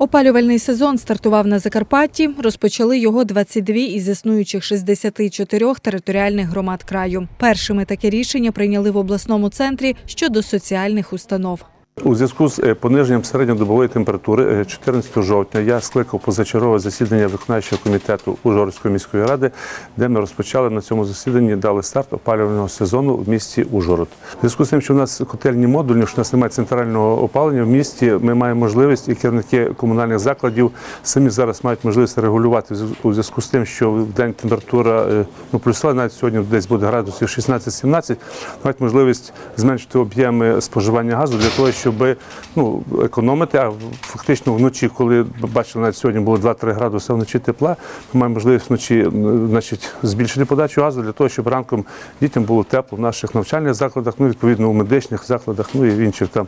Опалювальний сезон стартував на Закарпатті. Розпочали його 22 із існуючих 64 територіальних громад краю. Першими таке рішення прийняли в обласному центрі щодо соціальних установ. У зв'язку з е, пониженням середньодобової температури е, 14 жовтня я скликав позачергове засідання виконавчого комітету Ужгородської міської ради, де ми розпочали на цьому засіданні дали старт опалювального сезону в місті Ужгород. У зв'язку з тим, що в нас котельні модульні, що в нас немає центрального опалення в місті, ми маємо можливість, і керівники комунальних закладів самі зараз мають можливість регулювати у зв'язку з тим, що в день температура е, ну плюсова, навіть сьогодні десь буде градусів 16-17, мають можливість зменшити об'єми споживання газу для того, щоб ну, економити. А фактично вночі, коли бачили, навіть сьогодні було 2-3 градуси вночі тепла, ми маємо можливість вночі значить, збільшити подачу газу для того, щоб ранком дітям було тепло в наших навчальних закладах, ну відповідно у медичних закладах, ну і в інших там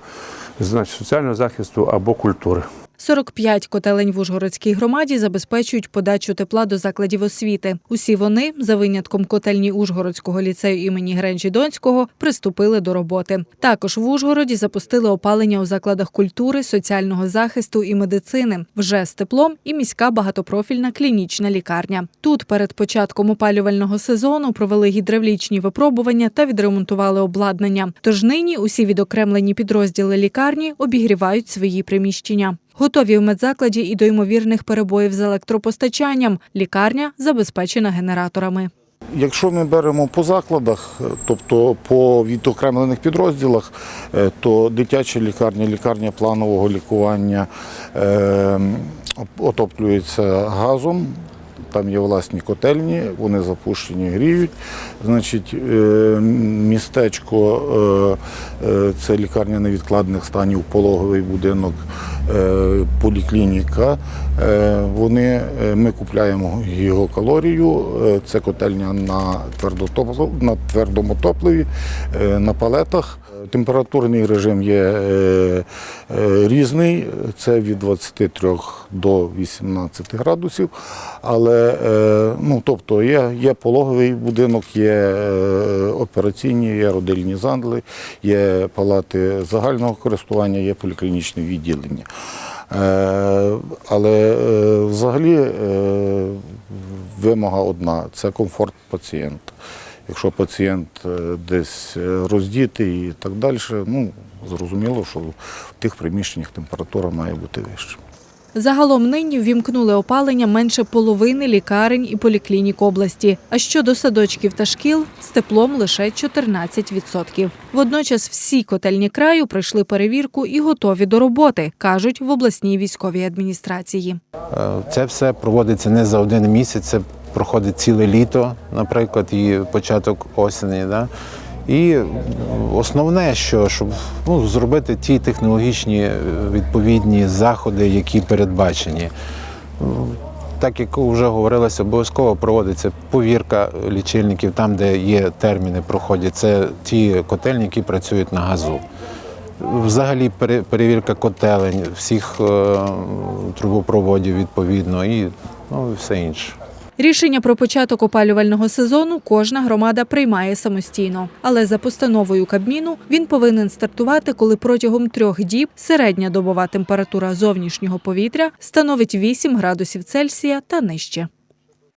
значить, соціального захисту або культури. 45 котелень в Ужгородській громаді забезпечують подачу тепла до закладів освіти. Усі вони, за винятком котельні Ужгородського ліцею імені Гренжі Донського, приступили до роботи. Також в Ужгороді запустили опалення у закладах культури, соціального захисту і медицини. Вже з теплом і міська багатопрофільна клінічна лікарня. Тут перед початком опалювального сезону провели гідравлічні випробування та відремонтували обладнання. Тож нині усі відокремлені підрозділи лікарні обігрівають свої приміщення. Готові в медзакладі і до ймовірних перебоїв з електропостачанням. Лікарня забезпечена генераторами. Якщо ми беремо по закладах, е, тобто по відокремлених підрозділах, е, то дитяча лікарня, лікарня планового лікування е, отоплюється газом. Там є власні котельні, вони запущені, гріють. Значить, е, містечко е, е, це лікарня невідкладних станів, пологовий будинок, поліклініка. Вони, ми купляємо гігокалорію, це котельня на, твердому топливі, на палетах. Температурний режим є е, е, різний, це від 23 до 18 градусів. Але е, ну, тобто є, є пологовий будинок, є операційні, є родильні зандли, є палати загального користування, є поліклінічне відділення. Але взагалі вимога одна це комфорт пацієнта. Якщо пацієнт е, десь е, роздітий і так далі, ну зрозуміло, що в тих приміщеннях температура має бути вища. Загалом нині ввімкнули опалення менше половини лікарень і поліклінік області. А щодо садочків та шкіл з теплом лише 14%. Водночас всі котельні краю пройшли перевірку і готові до роботи, кажуть в обласній військовій адміністрації. Е, Це все проводиться не за один місяць, це проходить ціле літо, наприклад, і початок осені. Да? І основне, що щоб ну, зробити ті технологічні е, відповідні заходи, які передбачені. Так як вже говорилося, обов'язково проводиться повірка лічильників там, де є терміни, проходять. Це ті котельні, які працюють на газу. Взагалі перевірка котелень, всіх е, трубопроводів відповідно і ну, все інше. Рішення про початок опалювального сезону кожна громада приймає самостійно. Але за постановою Кабміну він повинен стартувати, коли протягом трьох діб середня добова температура зовнішнього повітря становить 8 градусів Цельсія та нижче.